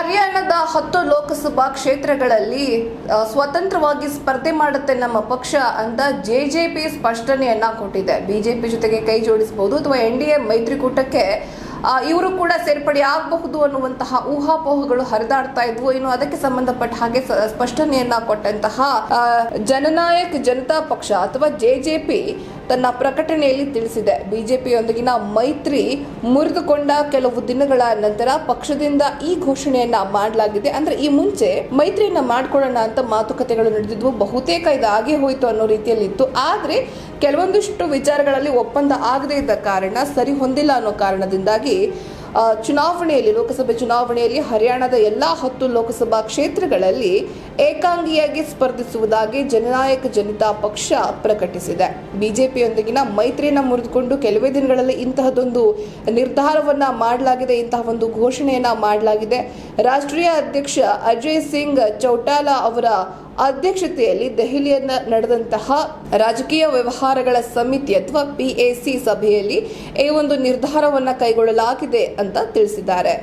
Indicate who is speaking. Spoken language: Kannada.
Speaker 1: ಹರಿಯಾಣದ ಹತ್ತು ಲೋಕಸಭಾ ಕ್ಷೇತ್ರಗಳಲ್ಲಿ ಸ್ವತಂತ್ರವಾಗಿ ಸ್ಪರ್ಧೆ ಮಾಡುತ್ತೆ ನಮ್ಮ ಪಕ್ಷ ಅಂತ ಜೆಜೆಪಿ ಸ್ಪಷ್ಟನೆಯನ್ನ ಕೊಟ್ಟಿದೆ. ಬಿಜೆಪಿ ಜೊತೆಗೆ ಕೈ ಜೋಡಿಸಬಹುದು ಅಥವಾ ಎನ್ ಡಿ ಎ ಮೈತ್ರಿಕೂಟಕ್ಕೆ ಇವರು ಕೂಡ ಸೇರ್ಪಡೆ ಆಗಬಹುದು ಅನ್ನುವಂತಹ ಊಹಾಪೋಹಗಳು ಹರಿದಾಡ್ತಾ ಇದ್ವು. ಇನ್ನು ಅದಕ್ಕೆ ಸಂಬಂಧಪಟ್ಟ ಹಾಗೆ ಸ್ಪಷ್ಟನೆಯನ್ನ ಕೊಟ್ಟಂತಹ ಜನನಾಯಕ್ ಜನತಾ ಪಕ್ಷ ಅಥವಾ ಜೆಜೆಪಿ ತನ್ನ ಪ್ರಕಟಣೆಯಲ್ಲಿ ತಿಳಿಸಿದೆ. ಬಿಜೆಪಿಯೊಂದಿಗಿನ ಮೈತ್ರಿ ಮುರಿದುಕೊಂಡ ಕೆಲವು ದಿನಗಳ ನಂತರ ಪಕ್ಷದಿಂದ ಈ ಘೋಷಣೆಯನ್ನ ಮಾಡಲಾಗಿದೆ. ಅಂದ್ರೆ ಈ ಮುಂಚೆ ಮೈತ್ರಿಯನ್ನ ಮಾಡ್ಕೊಳ್ಳೋಣ ಅಂತ ಮಾತುಕತೆಗಳು ನಡೆದಿದ್ವು. ಬಹುತೇಕ ಇದು ಹೋಯಿತು ಹೋಯ್ತು ಅನ್ನೋ ರೀತಿಯಲ್ಲಿ ಇತ್ತು ಆದ್ರೆ ಕೆಲವೊಂದಿಷ್ಟು ವಿಚಾರಗಳಲ್ಲಿ ಒಪ್ಪಂದ ಆಗದೇ ಇದ್ದ ಕಾರಣ ಸರಿ ಹೊಂದಿಲ್ಲ ಅನ್ನೋ ಕಾರಣದಿಂದಾಗಿ ಚುನಾವಣೆಯಲ್ಲಿ, ಲೋಕಸಭೆ ಚುನಾವಣೆಯಲ್ಲಿ ಹರಿಯಾಣದ ಎಲ್ಲಾ ಹತ್ತು ಲೋಕಸಭಾ ಕ್ಷೇತ್ರಗಳಲ್ಲಿ ಏಕಾಂಗಿಯಾಗಿ ಸ್ಪರ್ಧಿಸುವುದಾಗಿ ಜನನಾಯಕ ಜನತಾ ಪಕ್ಷ ಪ್ರಕಟಿಸಿದೆ. ಬಿಜೆಪಿಯೊಂದಿಗಿನ ಮೈತ್ರಿಯನ್ನ ಮುರಿದುಕೊಂಡು ಕೆಲವೇ ದಿನಗಳಲ್ಲಿ ಇಂತಹದೊಂದು ನಿರ್ಧಾರವನ್ನ ಮಾಡಲಾಗಿದೆ, ಇಂತಹ ಒಂದು ಘೋಷಣೆಯನ್ನ ಮಾಡಲಾಗಿದೆ. ರಾಷ್ಟ್ರೀಯ ಅಧ್ಯಕ್ಷ ಅಜಯ್ ಸಿಂಗ್ ಚೌಟಾಲಾ ಅವರ ಅಧ್ಯಕ್ಷತೆಯಲ್ಲಿ ದೆಹಲಿಯನ್ನ ನಡೆದಂತಹ ರಾಜಕೀಯ ವ್ಯವಹಾರಗಳ ಸಮಿತಿ ಅಥವಾ ಪಿಎಸಿ ಸಭೆಯಲ್ಲಿ ಈ ಒಂದು ನಿರ್ಧಾರವನ್ನ ಕೈಗೊಳ್ಳಲಾಗಿದೆ ಅಂತ ತಿಳಿಸಿದ್ದಾರೆ.